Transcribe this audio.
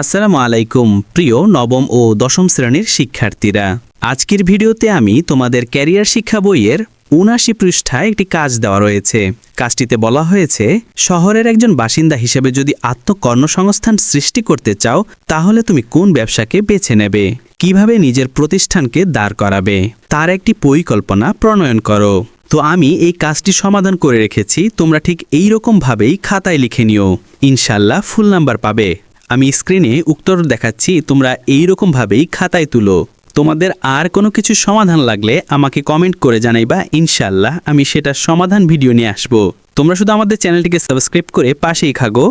আসসালামু আলাইকুম, প্রিয় নবম ও দশম শ্রেণির শিক্ষার্থীরা। আজকের ভিডিওতে আমি তোমাদের ক্যারিয়ার শিক্ষা বইয়ের উনাশি পৃষ্ঠায় একটি কাজ দেওয়া রয়েছে। কাজটিতে বলা হয়েছে, শহরের একজন বাসিন্দা হিসেবে যদি আত্মকর্মসংস্থান সৃষ্টি করতে চাও, তাহলে তুমি কোন ব্যবসাকে বেছে নেবে? কীভাবে নিজের প্রতিষ্ঠানকে দাঁড় করাবে? তার একটি পরিকল্পনা প্রণয়ন করো। তো আমি এই কাজটি সমাধান করে রেখেছি, তোমরা ঠিক এই ভাবেই খাতায় লিখে নিও। ইনশাল্লাহ ফুল নাম্বার পাবে। আমি স্ক্রিনে উত্তর দেখাচ্ছি, তোমরা এই ভাবেই খাতায় তুলো। তোমাদের আর কোনো কিছু সমাধান লাগলে আমাকে কমেন্ট করে জানাইবা ইনশাল্লাহ আমি সেটা সমাধান ভিডিও নিয়ে আসব। তোমরা শুধু আমাদের চ্যানেলটিকে সাবস্ক্রাইব করে পাশেই খাগো